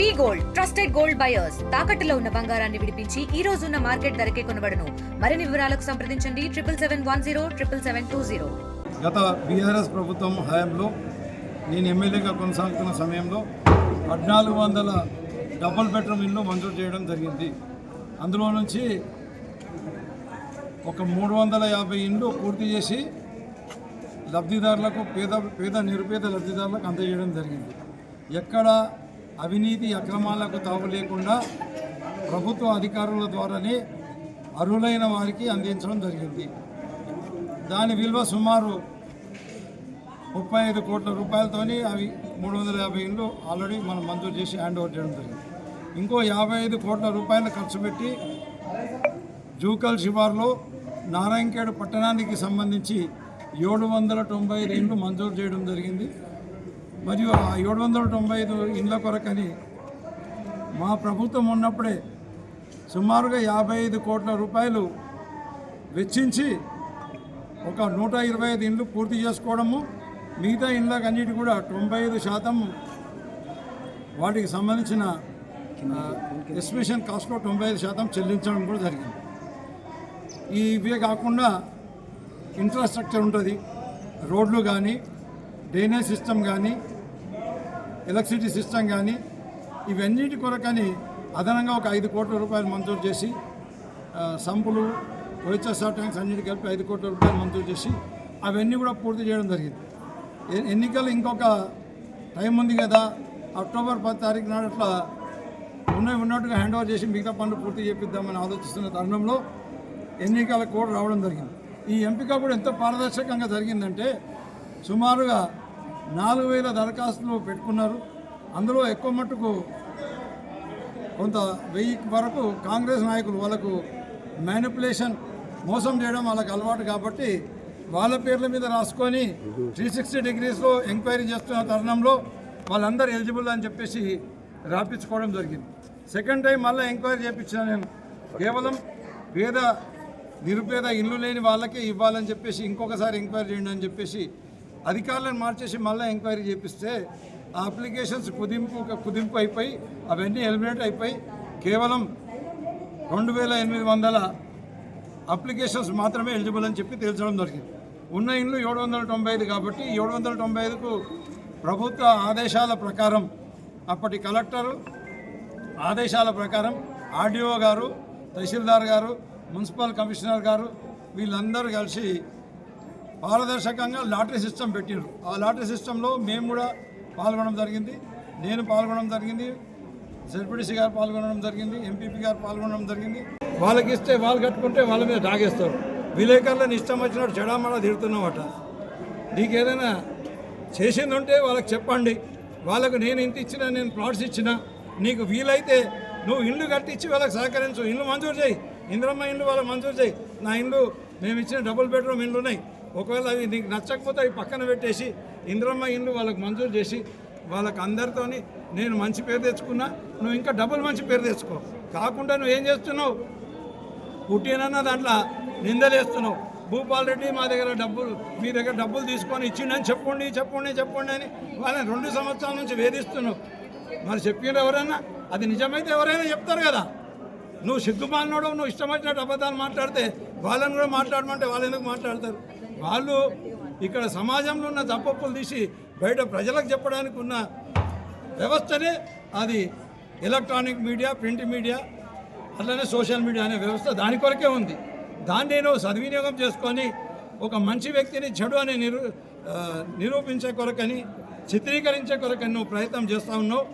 V gold trusted gold buyers తాకట్టులో ఉన్న బంగారాన్ని విడిపించి ఈ రోజు ఉన్న మార్కెట్ ధరకే కొనబడను. మరిన్ని వివరాలకు సంప్రదించండి. Triple seven one zero triple seven two zero. గత బీఆర్ఎస్ ప్రభుత్వం హయాంలో నేను ఎమ్మెల్యేగా కొనసాగుతున్న సమయంలో పద్నాలుగు వందల డబుల్ బెడ్రూమ్ ఇల్లు మంజూరు చేయడం జరిగింది. అందులో నుంచి ఒక మూడు వందల యాభై ఇండ్లు పూర్తి చేసి లబ్ధిదారులకు పేద పేద నిరుపేద లబ్ధిదారులకు అందజేయడం జరిగింది. ఎక్కడ అవినీతి అక్రమాలకు తావు లేకుండా ప్రభుత్వ అధికారుల ద్వారానే అర్హులైన వారికి అందించడం జరిగింది. దాని విలువ సుమారు ముప్పై ఐదు కోట్ల రూపాయలతోని అవి మూడు వందల యాభై ఇండ్లు ఆల్రెడీ మనం మంజూరు చేసి హ్యాండ్ ఓవర్ చేయడం జరిగింది. ఇంకో యాభై ఐదు కోట్ల రూపాయలు ఖర్చు పెట్టి జూకల్ శివార్లో నారాయణఖేడ్ పట్టణానికి సంబంధించి ఏడు వందల తొంభై ఐదు ఇండ్లు మంజూరు చేయడం జరిగింది. మరియు ఆ ఏడు వందల తొంభై ఐదు ఇండ్ల కొరకని మా ప్రభుత్వం ఉన్నప్పుడే సుమారుగా యాభై ఐదు కోట్ల రూపాయలు వెచ్చించి ఒక నూట ఇరవై ఐదు ఇండ్లు పూర్తి చేసుకోవడము మిగతా ఇండ్లకు అన్నిటి కూడా తొంభై ఐదు శాతం వాటికి సంబంధించిన ఎస్టిమేషన్ కాస్ట్లో తొంభై ఐదు శాతం చెల్లించడం కూడా జరిగింది. ఈ ఇవే కాకుండా ఇన్ఫ్రాస్ట్రక్చర్ ఉంటుంది రోడ్లు కానీ డ్రైనేజ్ సిస్టమ్ కానీ ఎలక్ట్రిసిటీ సిస్టమ్ కానీ ఇవన్నిటి కొరకని అదనంగా ఒక ఐదు కోట్ల రూపాయలు మంజూరు చేసి సంపులు వైఎస్ఆర్ ట్యాంక్స్ అన్నిటి కలిపి ఐదు కోట్ల రూపాయలు మంజూరు చేసి అవన్నీ కూడా పూర్తి చేయడం జరిగింది. ఎన్నికలు ఇంకొక టైం ఉంది కదా అక్టోబర్ పది తారీఖు నాడు అట్లా ఉన్నవి ఉన్నట్టుగా హ్యాండ్ ఓవర్ చేసి మిగతా పనులు పూర్తి చేపిద్దామని ఆలోచిస్తున్న తరుణంలో ఎన్నికల కోడ్ రావడం జరిగింది. ఈ ఎంపిక కూడా ఎంత పారదర్శకంగా జరిగిందంటే సుమారుగా నాలుగు వేల దరఖాస్తులు పెట్టుకున్నారు. అందులో ఎక్కువ మట్టుకు కొంత వెయ్యి వరకు కాంగ్రెస్ నాయకులు వాళ్ళకు మ్యానిపులేషన్ మోసం చేయడం వాళ్ళకి అలవాటు కాబట్టి వాళ్ళ పేర్ల మీద రాసుకొని త్రీ సిక్స్టీ డిగ్రీస్లో ఎంక్వైరీ చేస్తున్న తరుణంలో వాళ్ళందరూ ఎలిజిబుల్ అని చెప్పేసి రాపించుకోవడం జరిగింది. సెకండ్ టైం మళ్ళీ ఎంక్వైరీ చేయించిన నేను. కేవలం పేద నిరుపేద ఇల్లు లేని వాళ్ళకే ఇవ్వాలని చెప్పేసి ఇంకొకసారి ఎంక్వైరీ చేయండి అని చెప్పేసి అధికారులను మార్చేసి మళ్ళీ ఎంక్వైరీ చేపిస్తే ఆ అప్లికేషన్స్ కుదింపు కుదింపు అయిపోయి అవన్నీ ఎలిమినేట్ అయిపోయి కేవలం రెండు వేల ఎనిమిది వందల అప్లికేషన్స్ మాత్రమే ఎలిజిబుల్ అని చెప్పి తేల్చడం జరిగింది ఉన్న ఇండ్లు ఏడు వందల తొంభై ఐదు కాబట్టి ఏడు వందల తొంభై ఐదుకు ప్రభుత్వ ఆదేశాల ప్రకారం అప్పటి కలెక్టరు ఆదేశాల ప్రకారం ఆర్డీఓ గారు తహసీల్దార్ గారు మున్సిపల్ కమిషనర్ గారు వీళ్ళందరూ కలిసి పారదర్శకంగా లాటరీ సిస్టమ్ పెట్టినారు ఆ లాటరీ సిస్టంలో మేము కూడా పాల్గొనడం జరిగింది. నేను పాల్గొనడం జరిగింది. జడ్పీటీసీ గారు పాల్గొనడం జరిగింది. ఎంపీపీ గారు పాల్గొనడం జరిగింది. వాళ్ళకి ఇస్తే వాళ్ళు కట్టుకుంటే వాళ్ళ మీద డాగేస్తారు విలేకరులను ఇష్టం వచ్చినట్టు చెడామడా తిడుతున్నామట నీకు ఏదైనా చేసింది ఉంటే వాళ్ళకి చెప్పండి. వాళ్ళకు నేను ఇంత ఇచ్చినా నేను ప్లాట్స్ ఇచ్చినా నీకు వీలైతే నువ్వు ఇల్లు కట్టించి వాళ్ళకి సహకరించు. ఇల్లు మంజూరు చేయి. ఇంద్రమ్మ ఇల్లు వాళ్ళకి మంజూరు చేయి. నా ఇల్లు మేము ఇచ్చిన డబుల్ బెడ్రూమ్ ఇల్లు ఉన్నాయి. ఒకవేళ అవి నీకు నచ్చకపోతే అవి పక్కన పెట్టేసి ఇంద్రమ్మ ఇండ్లు వాళ్ళకి మంజూరు చేసి వాళ్ళకి అందరితోని నేను మంచి పేరు తెచ్చుకున్నా నువ్వు ఇంకా డబుల్ మంచి పేరు తెచ్చుకో. కాకుండా నువ్వు ఏం చేస్తున్నావు? పుట్టినన్న దాంట్లో నిందలేస్తున్నావు. భూపాల్ రెడ్డి మా దగ్గర డబ్బులు మీ దగ్గర డబ్బులు తీసుకొని ఇచ్చిండని చెప్పండి చెప్పండి చెప్పండి అని వాళ్ళని రెండు సంవత్సరాల నుంచి వేధిస్తున్నావు. మరి చెప్పిండ్రు ఎవరైనా అది నిజమైతే ఎవరైనా చెప్తారు కదా. నువ్వు సిగ్గుమాలినోడు నువ్వు ఇష్టం వచ్చినట్టు అబద్ధాలు మాట్లాడితే వాళ్ళని కూడా మాట్లాడమంటే వాళ్ళు ఎందుకు మాట్లాడతారు? వాళ్ళు ఇక్కడ సమాజంలో ఉన్న తప్పప్పులు తీసి బయట ప్రజలకు చెప్పడానికి ఉన్న వ్యవస్థనే అది ఎలక్ట్రానిక్ మీడియా ప్రింట్ మీడియా అట్లనే సోషల్ మీడియా అనే వ్యవస్థ దాని కొరకే ఉంది. దాన్ని నేను సద్వినియోగం చేసుకొని ఒక మంచి వ్యక్తిని చెడు అని నిరూ నిరూపించే కొరకని చిత్రీకరించే కొరకని నువ్వు ప్రయత్నం చేస్తూ ఉన్నావు.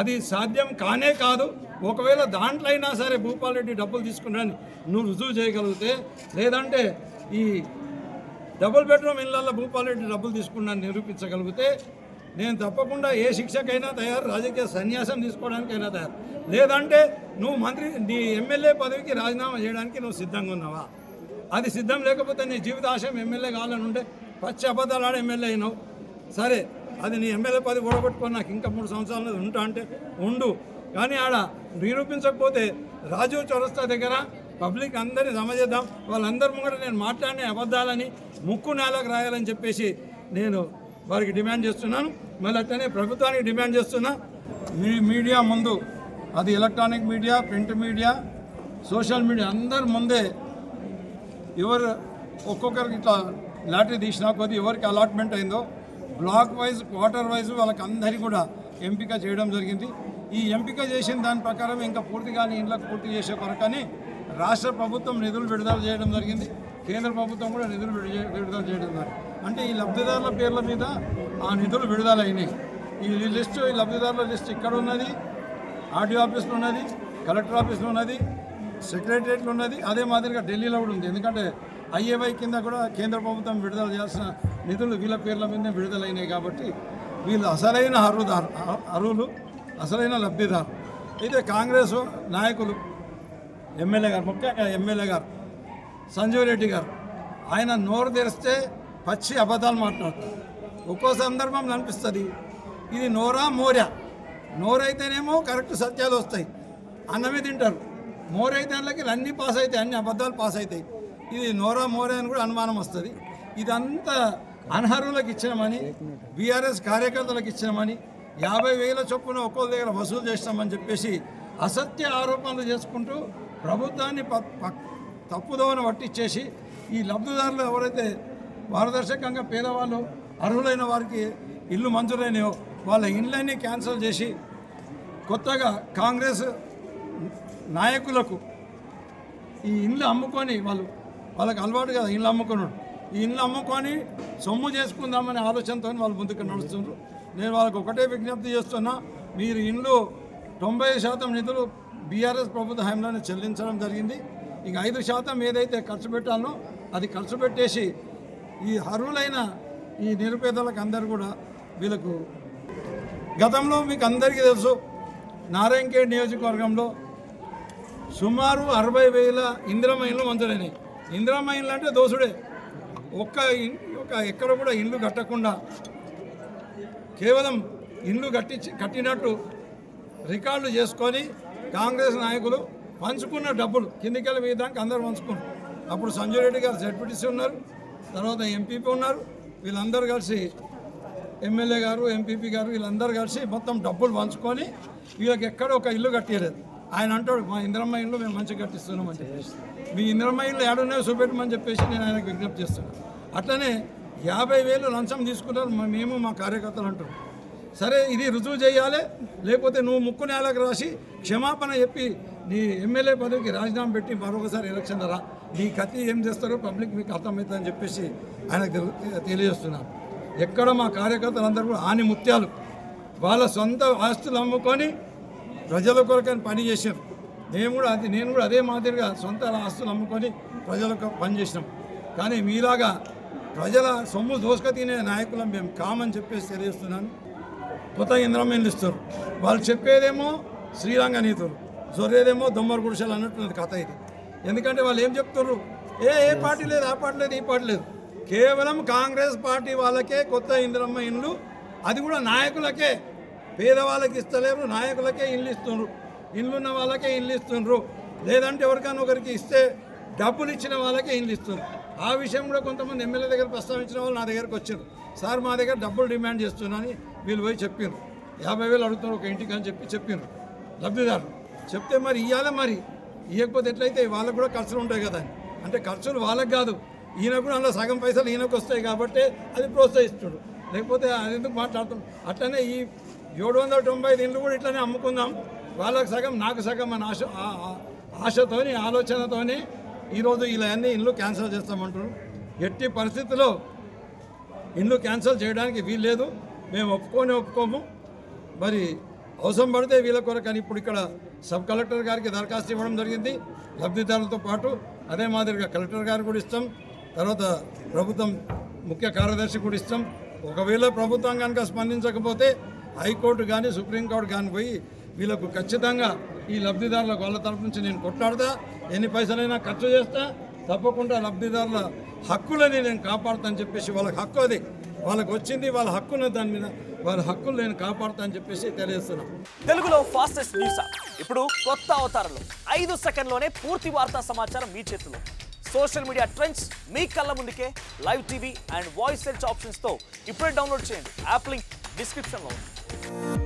అది సాధ్యం కానే కాదు. ఒకవేళ దాంట్లో అయినా సరే భూపాల్ రెడ్డి డబ్బులు తీసుకున్నాను నువ్వు రుజువు చేయగలిగితే లేదంటే ఈ డబుల్ బెడ్రూమ్ ఇళ్ళలో భూపాలరెడ్డి డబ్బులు తీసుకున్నాను నిరూపించగలిగితే నేను తప్పకుండా ఏ శిక్షకైనా తయారు రాజకీయ సన్యాసం తీసుకోవడానికైనా తయారు. లేదంటే నువ్వు మంత్రి నీ ఎమ్మెల్యే పదవికి రాజీనామా చేయడానికి నువ్వు సిద్ధంగా ఉన్నావా? అది సిద్ధం లేకపోతే నీ జీవితాశయం ఎమ్మెల్యే కావాలని ఉంటే పచ్చి అబద్ధాలు ఆడ ఎమ్మెల్యే అయినావు. సరే అది నీ ఎమ్మెల్యే పదవి ఓడగొట్టుకొని నాకు ఇంకా మూడు సంవత్సరాలు ఉంటా అంటే ఉండు. కానీ ఆడ నిరూపించకపోతే రాజీవ్ చౌరస్తా దగ్గర పబ్లిక్ అందరినీ జమ చేద్దాం. వాళ్ళందరి ముంగట నేను మాట్లాడిన అబద్ధాలని ముక్కు నేలకు రాయాలని చెప్పేసి నేను వారికి డిమాండ్ చేస్తున్నాను. మళ్ళీ అట్లనే ప్రభుత్వానికి డిమాండ్ చేస్తున్నా. మీ మీడియా ముందు అది electronic media print media social media అందరి ముందే ఎవరు ఒక్కొక్కరికి ఇట్లా లాటరీ తీసినా కొద్ది ఎవరికి అలాట్మెంట్ అయిందో బ్లాక్ వైజ్ క్వార్టర్ వైజ్ వాళ్ళకి అందరికీ కూడా ఎంపిక చేయడం జరిగింది. ఈ ఎంపిక చేసిన దాని ప్రకారం ఇంకా పూర్తి కానీ ఇండ్లకు పూర్తి చేసే కొరకని రాష్ట్ర ప్రభుత్వం నిధులు విడుదల చేయడం జరిగింది. కేంద్ర ప్రభుత్వం కూడా నిధులు విడుదల విడుదల చేయడం జరిగింది. అంటే ఈ లబ్ధిదారుల పేర్ల మీద ఆ నిధులు విడుదలైనాయి. ఈ లిస్టు ఈ లబ్ధిదారుల లిస్ట్ ఇక్కడ ఉన్నది ఆర్డీఓ ఆఫీస్లో ఉన్నది కలెక్టర్ ఆఫీస్లో ఉన్నది సెక్రటరియట్లో ఉన్నది. అదే మాదిరిగా ఢిల్లీలో కూడా ఉంది. ఎందుకంటే ఐఏవై కింద కూడా కేంద్ర ప్రభుత్వం విడుదల చేయాల్సిన నిధులు వీళ్ళ పేర్ల మీదనే విడుదలైనాయి కాబట్టి వీళ్ళు అసలైన అర్హుదారు అర్హులు అసలైన లబ్ధిదారు. అయితే కాంగ్రెస్ నాయకులు ఎమ్మెల్యే గారు ముఖ్యంగా ఎమ్మెల్యే గారు సంజీవ్ రెడ్డి గారు ఆయన నోరు తెరిస్తే పచ్చి అబద్ధాలు మాట్లాడతారు. ఒక్కో సందర్భంలో అనిపిస్తుంది ఇది నోరా మోర్యా నోరైతేనేమో కరెక్ట్ సత్యాలు వస్తాయి. అన్నమే తింటారు. మోరైతే అందులోకి అన్నీ పాస్ అవుతాయి అన్ని అబద్ధాలు పాస్ అవుతాయి. ఇది నోరా మోరే అని కూడా అనుమానం వస్తుంది. ఇదంతా అనర్హులకు ఇచ్చినామని బీఆర్ఎస్ కార్యకర్తలకు ఇచ్చినామని యాభై వేల చొప్పున ఒక్కొక్క దగ్గర వసూలు చేస్తామని చెప్పేసి అసత్య ఆరోపణలు చేసుకుంటూ ప్రభుత్వాన్ని ప- ప- తప్పుదోవన పట్టించేసి ఈ లబ్ధిదారులు ఎవరైతే పారదర్శకంగా పేదవాళ్ళు అర్హులైన వారికి ఇల్లు మంజూరైనయో వాళ్ళ ఇండ్లన్నీ క్యాన్సిల్ చేసి కొత్తగా కాంగ్రెస్ నాయకులకు ఈ ఇండ్లు అమ్ముకొని వాళ్ళు వాళ్ళకి అలవాటు కదా ఇండ్లు అమ్ముకున్నాడు ఈ ఇండ్లు అమ్ముకొని సొమ్ము చేసుకుందామనే ఆలోచనతో వాళ్ళు ముందుకు నడుస్తున్నారు. నేను వాళ్ళకి ఒకటే విజ్ఞప్తి చేస్తున్నా మీరు ఇండ్లు తొంభై శాతం నిధులు బీఆర్ఎస్ ప్రభుత్వ హయాంలోనే చెల్లించడం జరిగింది. ఇక ఐదు శాతం ఏదైతే ఖర్చు పెట్టాలో అది ఖర్చు పెట్టేసి ఈ అర్హులైన ఈ నిరుపేదలకు అందరు కూడా వీళ్ళకు గతంలో మీకు అందరికీ తెలుసు నారాయణఖేడ్ నియోజకవర్గంలో సుమారు అరవై వేల ఇందిరమైన్లు మంజూరైనాయి ఇందిరమైన్లు అంటే దోసుడే. ఒక్క ఒక ఎక్కడ కూడా ఇండ్లు కట్టకుండా కేవలం ఇండ్లు కట్టి కట్టినట్టు రికార్డులు చేసుకొని కాంగ్రెస్ నాయకులు పంచుకున్న డబ్బులు కిందికెళ్ళి మిగతానికి అందరూ పంచుకున్నారు. అప్పుడు సంజయ్ రెడ్డి గారు జడ్పీటీసీ ఉన్నారు తర్వాత ఎంపీపీ ఉన్నారు వీళ్ళందరూ కలిసి ఎమ్మెల్యే గారు ఎంపీపీ గారు వీళ్ళందరూ కలిసి మొత్తం డబ్బులు పంచుకొని వీళ్ళకి ఎక్కడ ఒక ఇల్లు కట్టలేదు ఆయన అంటాడు మా ఇంద్రమ్మ ఇల్లు మేము మంచిగా కట్టిస్తున్నాం అని చెప్పేసి. మీ ఇంద్రమ్మ ఇల్లు ఏడున్నాయో చూపెట్టమని చెప్పేసి నేను ఆయనకు విజ్ఞప్తి చేస్తున్నాను అట్లనే యాభై వేలు లంచం తీసుకున్నారు మేము మా కార్యకర్తలు అంటారు. సరే ఇది రుజువు చేయాలి. లేకపోతే నువ్వు ముక్కు నేలకు రాసి క్షమాపణ చెప్పి నీ ఎమ్మెల్యే పదవికి రాజీనామా పెట్టి మరొకసారి ఎలక్షన్ రా నీ కత్తి ఏం చేస్తారో పబ్లిక్ మీకు అర్థమవుతుందని చెప్పేసి ఆయనకు తెలియజేస్తున్నాను ఎక్కడ మా కార్యకర్తలందరూ కూడా ఆని ముత్యాలు. వాళ్ళ సొంత ఆస్తులు అమ్ముకొని ప్రజల కొరకని పని చేశారు. నేను కూడా అది నేను కూడా అదే మాదిరిగా సొంత ఆస్తులు అమ్ముకొని ప్రజలకు పనిచేసినాం కానీ మీలాగా ప్రజల సొమ్ము దోసుక తినే నాయకులం మేము కామని చెప్పేసి తెలియజేస్తున్నాను. కొత్త ఇంద్రమేళ్ళు ఇస్తారు? వాళ్ళు చెప్పేదేమో శ్రీరంగ నీతులు జొర్రేదేమో దొమ్మరు గుడిసెలు అన్నట్టున్నది కథ ఇది. ఎందుకంటే వాళ్ళు ఏం చెప్తున్నారు ఏ ఏ పార్టీ లేదు ఆ పార్టీ లేదు ఈ పార్టీ లేదు. కేవలం కాంగ్రెస్ పార్టీ వాళ్ళకే కొత్త ఇంద్రమ్మ ఇండ్లు అది కూడా నాయకులకే. పేదవాళ్ళకి ఇస్తలేరు నాయకులకే ఇల్లు ఇస్తున్నారు ఇల్లున్న వాళ్ళకే ఇల్లు ఇస్తున్నారు లేదంటే ఎవరికైనా ఒకరికి ఇస్తే డబ్బులు ఇచ్చిన వాళ్ళకే ఇల్లు ఇస్తున్నారు ఆ విషయం కూడా కొంతమంది ఎమ్మెల్యే దగ్గర ప్రస్తావించిన వాళ్ళు నా దగ్గరకు వచ్చారు. సార్ మా దగ్గర డబ్బులు డిమాండ్ చేస్తున్నానని వీళ్ళు పోయి చెప్పారు యాభై వేలు అడుగుతున్నారు ఒక ఇంటికి అని చెప్పి చెప్పారు లబ్ధిదారు చెప్తే మరి ఇవ్వాలి మరి. ఇవ్వకపోతే ఎట్లయితే వాళ్ళకు కూడా ఖర్చులు ఉంటాయి కదా అంటే ఖర్చులు వాళ్ళకి కాదు. ఈయన కూడా అందులో సగం పైసలు ఈయనకు వస్తాయి కాబట్టి అది ప్రోత్సహిస్తుడు. లేకపోతే అది ఎందుకు మాట్లాడుతాం అట్లనే ఈ ఏడు వందల తొంభై ఐదు ఇండ్లు కూడా ఇట్లనే అమ్ముకుందాం. వాళ్ళకు సగం నాకు సగం అని ఆశ ఆ- ఆశతోని ఆలోచనతోని ఈరోజు ఇలా అన్ని ఇండ్లు క్యాన్సిల్ చేస్తామంటారు ఎట్టి పరిస్థితుల్లో ఇండ్లు క్యాన్సిల్ చేయడానికి వీలు లేదు మేము ఒప్పుకొని ఒప్పుకోము. మరి అవసరం పడితే వీళ్ళ కొరకు అని ఇప్పుడు ఇక్కడ సబ్ కలెక్టర్ గారికి దరఖాస్తు ఇవ్వడం జరిగింది. లబ్ధిదారులతో పాటు అదే మాదిరిగా కలెక్టర్ గారు కూడా ఇస్తాం. తర్వాత ప్రభుత్వం ముఖ్య కార్యదర్శి కూడా ఇస్తాం. ఒకవేళ ప్రభుత్వం కనుక స్పందించకపోతే హైకోర్టు కానీ సుప్రీంకోర్టు కానీ పోయి వీళ్ళకు ఖచ్చితంగా ఈ లబ్ధిదారులకు వాళ్ళ తరపు నుంచి నేను కొట్లాడతా. ఎన్ని పైసలైనా ఖర్చు చేస్తా. తప్పకుండా లబ్ధిదారుల హక్కులని నేను కాపాడుతాను చెప్పేసి వాళ్ళకి హక్కు అది. వాళ్ళకి వచ్చింది వాళ్ళ హక్కున్న దాని మీద వాళ్ళ హక్కులు నేను కాపాడుతా అని చెప్పేసి తెలియజేస్తున్నాను తెలుగులో ఫాస్టెస్ట్ న్యూస్ ఇప్పుడు కొత్త అవతారంలో. ఐదు సెకండ్లోనే పూర్తి వార్తా సమాచారం మీ చేతిలో. సోషల్ మీడియా ట్రెండ్స్ మీ కళ్ళ ముందుకే live TV and voice search ఆప్షన్స్తో ఇప్పుడే డౌన్లోడ్ చేయండి. యాప్ లింక్ డిస్క్రిప్షన్లో ఉంది.